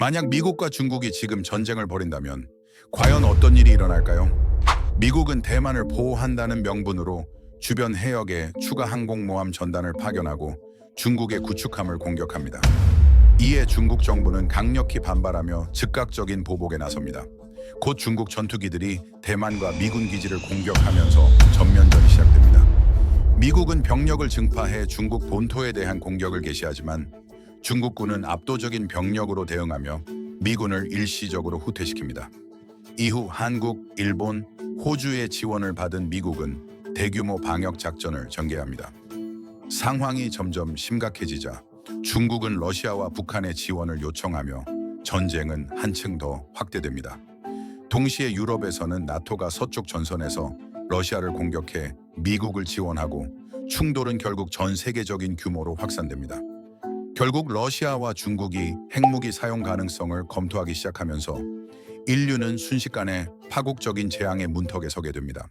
만약 미국과 중국이 지금 전쟁을 벌인다면 과연 어떤 일이 일어날까요? 미국은 대만을 보호한다는 명분으로 주변 해역에 추가 항공모함 전단을 파견하고 중국의 구축함을 공격합니다. 이에 중국 정부는 강력히 반발하며 즉각적인 보복에 나섭니다. 곧 중국 전투기들이 대만과 미군 기지를 공격하면서 전면전이 시작됩니다. 미국은 병력을 증파해 중국 본토에 대한 공격을 개시하지만 중국군은 압도적인 병력으로 대응하며 미군을 일시적으로 후퇴시킵니다. 이후 한국, 일본, 호주의 지원을 받은 미국은 대규모 방역 작전을 전개합니다. 상황이 점점 심각해지자 중국은 러시아와 북한의 지원을 요청하며 전쟁은 한층 더 확대됩니다. 동시에 유럽에서는 나토가 서쪽 전선에서 러시아를 공격해 미국을 지원하고 충돌은 결국 전 세계적인 규모로 확산됩니다. 결국 러시아와 중국이 핵무기 사용 가능성을 검토하기 시작하면서 인류는 순식간에 파국적인 재앙의 문턱에 서게 됩니다.